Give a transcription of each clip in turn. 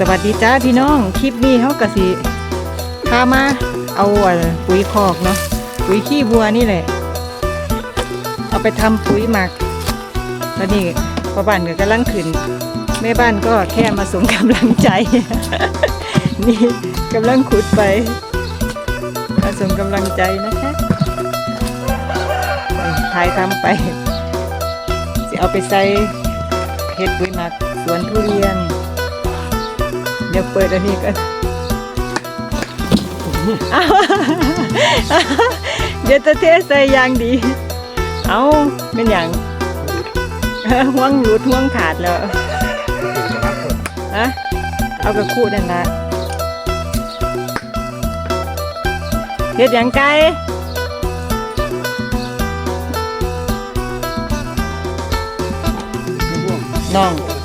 สวัสดีจ้าพี่น้อง คลิปนี้เขากะสิพามาเอาปุ๋ยคอกเนาะปุ๋ยขี้วัวนี่แหละ เอาไปทำปุ๋ยหมักแล้วนี่พ่อบ้านก็กำลังขึ้นแม่บ้านก็แค่มาส่งกำลังใจ นี่กำลังขุดไปมาส่งกำลังใจนะคะถ่ายทำไปจะเอาไปใส่เห็ดปุ๋ยหมักสวนทุเรียน ดี๋ยวเปิดอันนี้กันอ้าวเดี๋ยวจะเทใส่ยางดี เอาเป็นอย่างห่วงหลุดห่วงขาดแล้วฮะเอากระคู่นั่นละเฮ็ดหยังไกน้อง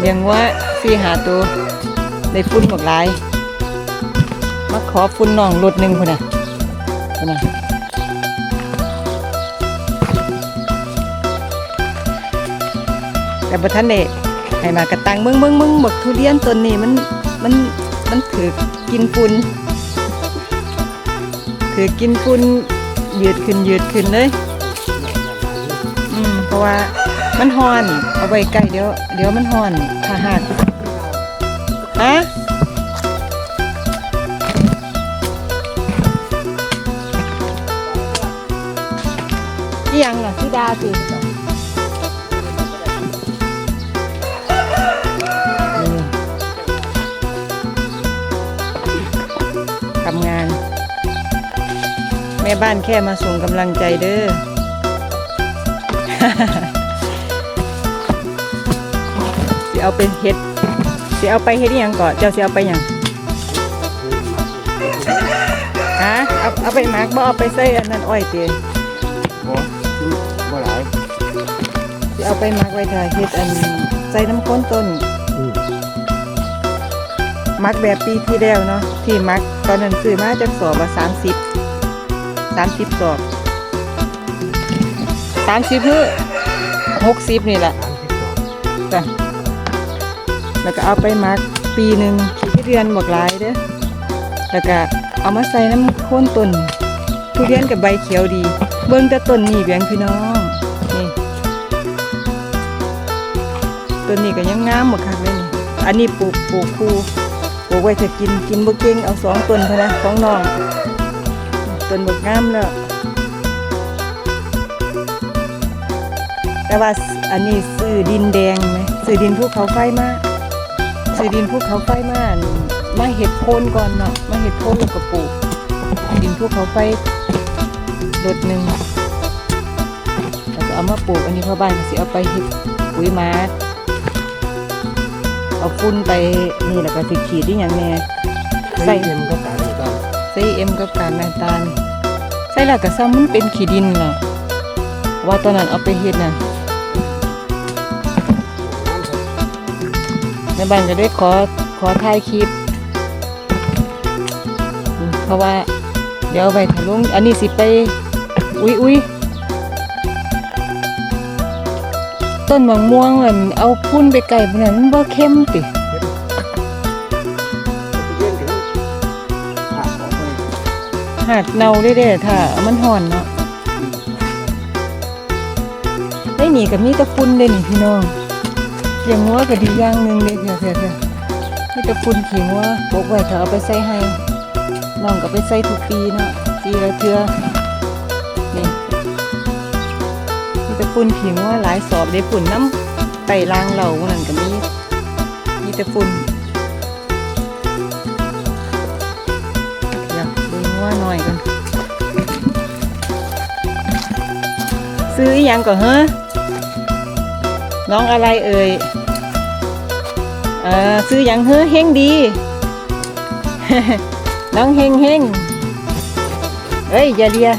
เลี้ยงว่าสี่หาตัวได้ฟุ้นหมดหลายมาขอฟุ้นน้องรถหนึ่งคนน่ะคนน่ะแต่บ่ทันเดให้มากระตังมึงมึงมึงบักทุเรียนต้นนี้มันมันมันถือกินฝุ่นถือกินฝุ่นยืดขึ้นยืดขึ้นเลย อืมเพราะว่า มันฮอน เอาไว้ใกล้เดี๋ยว เดี๋ยวมันฮอนถ้าหากฮะอียังน่ะพี่ดาสิทำงาน แม่บ้านแค่มาส่งกำลังใจเด้อ เอาไปเฮ็ดสิเอาไปเฮ็ดอหยังก่อนเจ้าสิเอาไปหยังฮะเอาเอาไปหมักบ่เอาไปใส่อันนั้นอ้อยเตียบ่บ่หลายสิเอาไปหมักไว้ถ่าเฮ็ดอันใส่น้ำข้นต้นอืมหมักแบบปีที่แล้วเนาะที่หมักตอนนั้นซื้อมาจากสอบว่าสามสิบสามสิบสอบสามสิบคือหกสิบนี่แหละสามสิบสองจ้ะ แล้วก็เอาไปหมักปีหนึ่งขี้เดือนบอกหลายเด้อแล้วก็เอามาใส่น้ำโค้นต้นทุเรียนกับใบเขียวดี เบิ่งแต่ต้นนี่เบียงพี่น้องนี่ต้นนี้ก็ยังงามหมดคักเลยนี่อันนี้ปลูกปลูกคู่ปลูกไว้ถ้ากินกินบ่เก่งเอาสองต้นเท่านะของน้องต้นบกงามแล้วแต่ว่าอันนี้ซื้อดินแดงไหมซื้อดินภูเขาไฟมาก ซื้อดินภูเขาไฟมาอั่นมาเห็ดโคนก่อนเนาะมาเห็ดโคนแล้วก็ปลูกดินภูเขาไฟรดหนึ่งแล้วก็เอามาปลูกอันนี้พ่อบ้านก็สิเอาไปเห็ดปุ๋ยมาเอาฟุ้นไปนี่แล้วก็สิขีดที่อย่างแน่ใส่เอ็มก็ตายอยู่ตอนใส่เอ็มกับการน้ำตาลใส่แล้วก็ซ้ำมันเป็นขี้ดินเนาะว่าตอนนั้นเอาไปเฮ็ดน่ะ ในบ้านก็ได้ขอขอถ่ายคลิป เพราะว่า เดี๋ยวไปถ่ายลงอันนี้สิไป อุ้ยอุ้ยต้นมะม่วงอันเอาพุ่นไปไก่พวกนั้นมันบ่เข้มติหักออกไปหากเน่าได้เด้ถ้ามันห่อนเนาะได้หนีกับมีแตะพุ่นเด้นี่พี่น้อง เลี้ยงงัวก็ดีอย่างหนึ่งเด้เถอะเถอะเถอะมีแตะพุ่นขี้งัวปกไว้ถ้าเอาไปใส่ให้น้องก็ไปใส่ทุกปีเนาะปีละเทื่อนี่มีแตะพุ่นขี้งัวหลายสอบได้ฝุ่นน้ำไต่ลางเหล่ากนั้นก็มีมีแต่ฝุ่นเดี๋ยวดูงัวหน่อยกัน ซื้ออหยังก่อนเฮ้อ น้องอะไรเอ่ยเออซื้ออหยังเฮ้เฮงดี น้องเฮงเฮงเอ้ยอย่าเลีย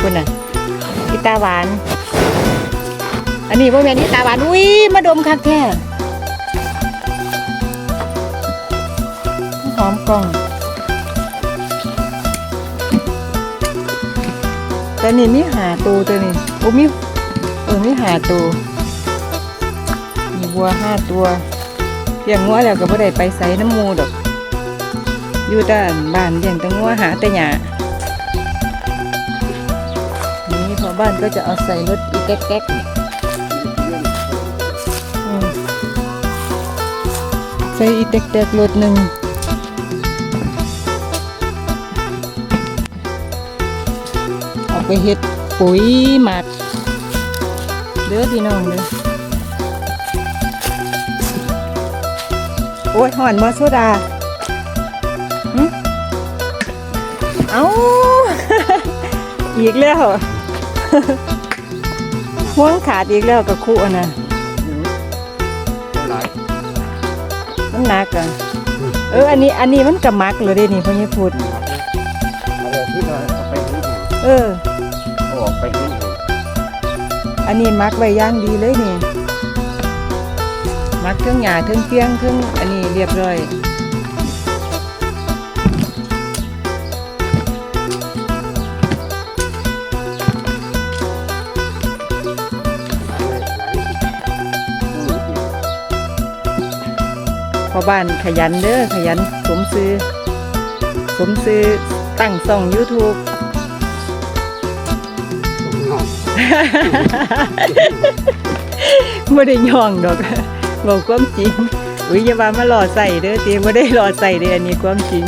คุณน่ะอีตาหวาน อันนี้พ่อแม่นอีตาหวาน อุ้ยมาดมคักแท้หอมกล่องแต่นี่มีหาตัวตัวนี้โอ้มีเออมีหาตั วัวห้าตัวลี้ยงงัวแล้วก็บ่ได้ไปไสน้ำมูดอกอยู่แต่บ้านเลี้ยงแต่งัวหาแต่หญ้านี่พอบ้านก็จะเอาใส่รถอีแก๊กๆใส่อีแก๊กๆรถหนึ่งเอาไปเฮ็ดปุ๋ยหมักเด้อพี่น้องเด้อ โอ้ยห่อนมอโซดาหึเอาอีกแล้วห่วงขาดอีกแล้วกับคู่อะนะหลายมันหนักอะเอออันนี้อันนี้มันกับมักเลยเด้นี่พ่อยี่พูดอะไรที่เราเอาไปนี่เออเอาออกไปนี่อันนี้มักไว้อย่างดีเลยนี่ มักเครื่องหยาเครื่องเฟียงเครื่องอันนี้เรียบร้อยพอบ้านขยันเด้อขยันสมซื้อสมซื้อตั้งช่อง YouTube ไม่ได้ย่องดอก บอกความจริงอุ้ยอย่าว่ามาหล่อใส่เด้อเตีไม่ได้หล่อใส่เด้ออันนี้ความจริง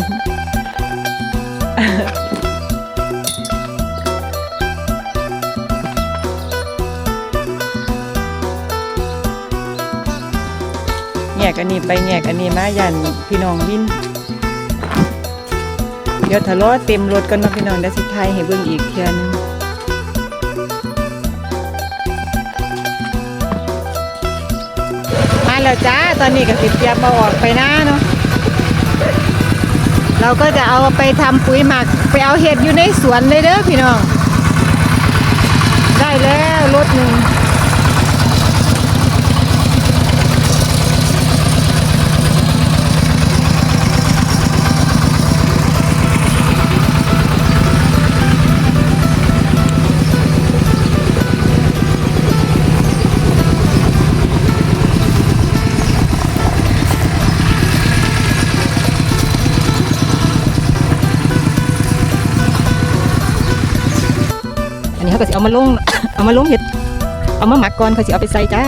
แงกอันนี้ไปแงกอันนี้มายันพี่น้องวินเดี๋ยวทะเลาะเต็มรถกันนาะพี่น้องเดี๋ยวสิไทยให้เบิ่งอีกเทื่อนึง แล้วจ้า ตอนนี้ก็สิเตรียมมาออกไปหน้าเนาะ เราก็จะเอาไปทำปุ๋ยหมัก ไปเอาเห็ดอยู่ในสวนเลยเด้อพี่น้อง ได้แล้วรถหนึ่ง ก็สิเอามาลง เอามาลงเห็ด เอามาหมักก่อนเขาสิเอาไปใส่จ้า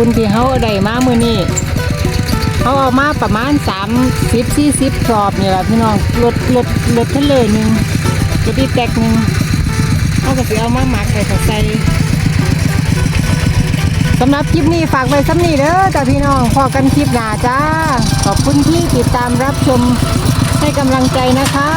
คุณที่เขาได้มามือนี่เขาเอามาประมาณสามสิบสี่สิบสอบนี่แหละพี่น้องรถรถรถทะเลหนึ่งรถดีแตกหนึ่งเขาก็สิเอามาหมักใส่ใส่สำหรับคลิปนี้ฝากไว้ซ้ำนี้เด้อจ้าพี่น้องพอกันคลิปหน้าจ้า ขอบคุณที่ติดตามรับชมให้กำลังใจนะคะ